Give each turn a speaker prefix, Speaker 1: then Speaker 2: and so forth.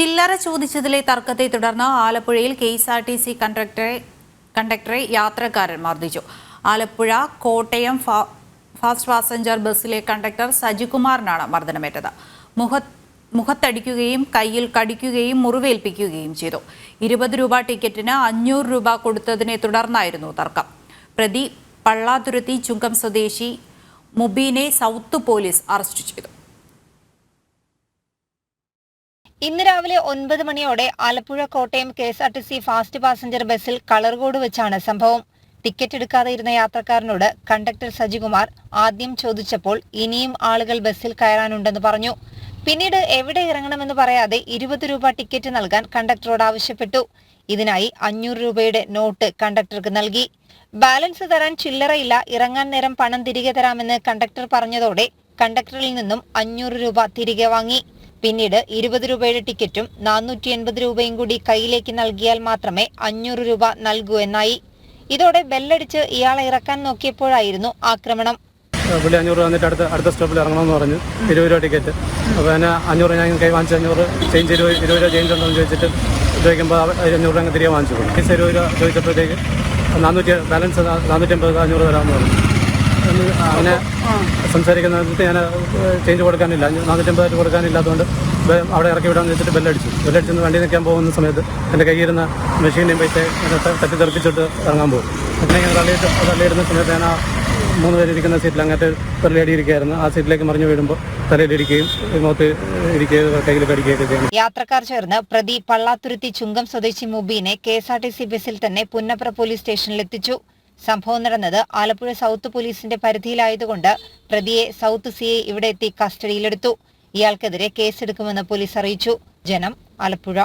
Speaker 1: ചില്ലറ ചോദിച്ചതിലെ തർക്കത്തെ തുടർന്ന് ആലപ്പുഴയിൽ K S R T C കണ്ടക്ടറെ കണ്ടക്ടറെ യാത്രക്കാരൻ മർദ്ദിച്ചു. ആലപ്പുഴ കോട്ടയം ഫാസ്റ്റ് പാസഞ്ചർ ബസ്സിലെ കണ്ടക്ടർ സജികുമാറിനാണ് മർദ്ദനമേറ്റത്. മുഖ മുഖത്തടിക്കുകയും കയ്യിൽ കടിക്കുകയും മുറിവേൽപ്പിക്കുകയും ചെയ്തു. ഇരുപത് രൂപ ടിക്കറ്റിന് അഞ്ഞൂറ് രൂപ കൊടുത്തതിനെ തുടർന്നായിരുന്നു തർക്കം. പ്രതി പള്ളാതുരുത്തി ചുങ്കം സ്വദേശി മുബീനെ സൗത്ത് പോലീസ് അറസ്റ്റ് ചെയ്തു.
Speaker 2: ഇന്ന് രാവിലെ ഒൻപത് മണിയോടെ Alappuzha Kottayam K S R T C fast passenger ബസ്സിൽ കളർകോട് വെച്ചാണ് സംഭവം. ടിക്കറ്റ് എടുക്കാതെ ഇരുന്ന യാത്രക്കാരനോട് കണ്ടക്ടർ സജികുമാർ ആദ്യം ചോദിച്ചപ്പോൾ ഇനിയും ആളുകൾ ബസ്സിൽ കയറാനുണ്ടെന്ന് പറഞ്ഞു. പിന്നീട് എവിടെ ഇറങ്ങണമെന്ന് പറയാതെ ഇരുപത് രൂപ ടിക്കറ്റ് നൽകാൻ കണ്ടക്ടറോട് ആവശ്യപ്പെട്ടു. ഇതിനായി അഞ്ഞൂറ് രൂപയുടെ നോട്ട് കണ്ടക്ടർക്ക് നൽകി. ബാലൻസ് തരാൻ ചില്ലറയില്ല ഇറങ്ങാൻ നേരം പണം തിരികെ തരാമെന്ന് കണ്ടക്ടർ പറഞ്ഞതോടെ കണ്ടക്ടറിൽ നിന്നും അഞ്ഞൂറ് രൂപ തിരികെ വാങ്ങി. പിന്നീട് ഇരുപത് രൂപയുടെ ടിക്കറ്റും നാനൂറ്റി എൺപത് രൂപയും കൂടി കയ്യിലേക്ക് നൽകിയാൽ മാത്രമേ അഞ്ഞൂറ് രൂപ നൽകൂ എന്നായി. ഇതോടെ ബെല്ലടിച്ച് ഇയാളെ ഇറക്കാൻ നോക്കിയപ്പോഴായിരുന്നു ആക്രമണം.
Speaker 3: പുള്ളി അഞ്ഞൂറ് വന്നിട്ട് അടുത്ത അടുത്ത സ്റ്റോപ്പിൽ ഇറങ്ങണമെന്ന് പറഞ്ഞു. ഇരുപത് രൂപ ടിക്കറ്റ്. അപ്പോൾ അതിന് അഞ്ഞൂറ് ഞാൻ കൈ വാങ്ങിച്ച അഞ്ഞൂറ് ചേഞ്ച് ഇരുപത് ഇരുപത് രൂപ ചേഞ്ച് ഉണ്ടോ എന്ന് ചോദിച്ചിട്ട് ചോദിക്കുമ്പോൾ അഞ്ഞൂറ് രൂപ തിരികെ വാങ്ങിച്ചു കൊടുക്കും ഇരുപത് രൂപ ചോദിച്ചപ്പോഴത്തേക്ക് നാനൂറ്റി ബാലൻസ് നാനൂറ്റി അമ്പത് അഞ്ഞൂറ് തരാമെന്ന് പറഞ്ഞു. എന്ന് അങ്ങനെ സംസാരിക്കുന്നത് ഞാൻ ചേഞ്ച് കൊടുക്കാനില്ല. നാനൂറ്റമ്പതായിട്ട് കൊടുക്കാനില്ലാത്തതുകൊണ്ട് അവിടെ ഇറക്കി വിടാമെന്ന് വെച്ചിട്ട് ബെല്ലടിച്ചു. ബെല്ലടിച്ച് വണ്ടി നിൽക്കാൻ പോകുന്ന സമയത്ത് എന്റെ കയ്യിരുന്ന മെഷീന്റെയും പൈസ തട്ടി തെറിപ്പിച്ചിട്ട് ഇറങ്ങാൻ പോകും. പിന്നെ ഞാൻ തള്ളിയിട്ട് തള്ളിയിടുന്ന സമയത്ത് ഞാൻ ആ മൂന്ന് പേര് ഇരിക്കുന്ന സീറ്റിൽ അങ്ങനത്തെ ഒരു ലേഡി ഇരിക്കുകയായിരുന്നു ആ സീറ്റിലേക്ക് മറിഞ്ഞു വീഴുമ്പോൾ തലയിലിരിക്കുകയും മുഖത്ത് ഇരിക്കുകയും കയ്യിൽ കടിക്കുകയൊക്കെ ചെയ്യണം.
Speaker 2: യാത്രക്കാർ ചേർന്ന് പ്രതി പള്ളാത്തുരുത്തി ചുങ്കം സ്വദേശി മുബീനെ K S R T C ബസ്സിൽ തന്നെ പുന്നപ്ര പോലീസ് സ്റ്റേഷനിൽ എത്തിച്ചു. സംഭവം നടന്നത് ആലപ്പുഴ സൗത്ത് പോലീസിന്റെ പരിധിയിലായതുകൊണ്ട് പ്രതിയെ സൗത്ത് സി ഐ ഇവിടെ എത്തി കസ്റ്റഡിയിലെടുത്തു. ഇയാൾക്കെതിരെ കേസെടുക്കുമെന്ന് പോലീസ് അറിയിച്ചു. ജനം ആലപ്പുഴ.